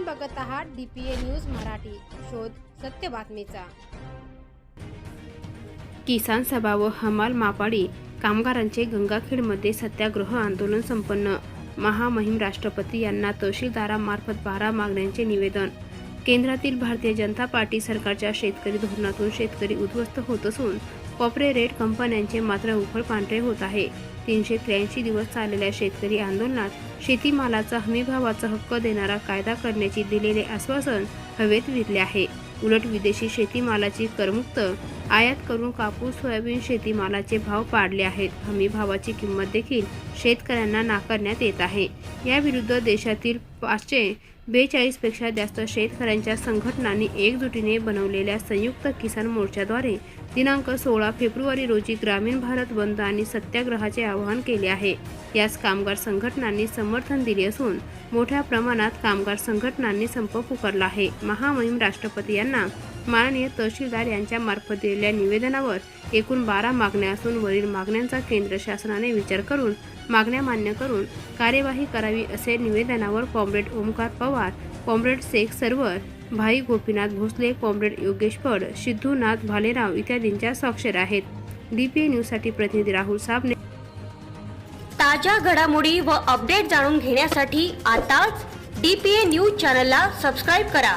आपण बघत आहात डीपीए न्यूज मराठी. शोध सत्य बातमीचा. किसान सभा व हमाल मापाडी कामगारांचे गंगाखेडमध्ये सत्याग्रह आंदोलन संपन्न. महामहिम राष्ट्रपती यांना तहसीलदारामार्फत बारा मागण्यांचे निवेदन. केंद्रातील भारतीय जनता पार्टी सरकारच्या शेतकरी धोरणातून शेतकरी उद्ध्वस्त होत असून कॉपरेट कंपन्यांचे मात्र उखळ पांढरे होत आहे. तीनशे त्र्याऐंशी दिवस चाललेल्या शेतकरी आंदोलनात शेतीमालाचा हमीभावाचा हक्क देणारा कायदा करण्याची दिलेले आश्वासन हवेत विरले आहे. उलट विदेशी शेतीमालाची करमुक्त आयात करून कापूस सोयाबीन शेतीमालाचे भाव पाडले आहेत. हमी भावाची किंमत देखील शेतकऱ्यांना नाकारण्यात येत आहे. याविरुद्ध देशातील पाचशे बेचाळीसपेक्षा जास्त शेतकऱ्यांच्या संघटनांनी एकजुटीने बनवलेल्या संयुक्त किसान मोर्चाद्वारे दिनांक सोळा फेब्रुवारी रोजी ग्रामीण भारत बंद आणि सत्याग्रहाचे आवाहन केले आहे. यास कामगार संघटनांनी समर्थन दिले असून मोठ्या प्रमाणात कामगार संघटनांनी संप पुकारला आहे. महामहिम राष्ट्रपती यांना माननीय तहसीलदार यांच्यामार्फत दिलेल्या निवेदनावर एकूण बारा मागण्या असून वरील मागण्यांचा केंद्र शासनाने विचार करून मागण्या मान्य करून कार्यवाही करावी असे निवेदनावर कॉम्रेड ओमकार पवार कॉम्रेड शेख सरवर भाई गोपीनाथ भोसले कॉम्रेड योगेश पड सिद्धूनाथ भालेराव इत्यादींच्या स्वाक्षर आहेत. डीपीए न्यूजसाठी प्रतिनिधी राहुल साबणे. ताज्या घडामोडी व अपडेट जाणून घेण्यासाठी आताच डी पी ए न्यूज चॅनलला सबस्क्राईब करा.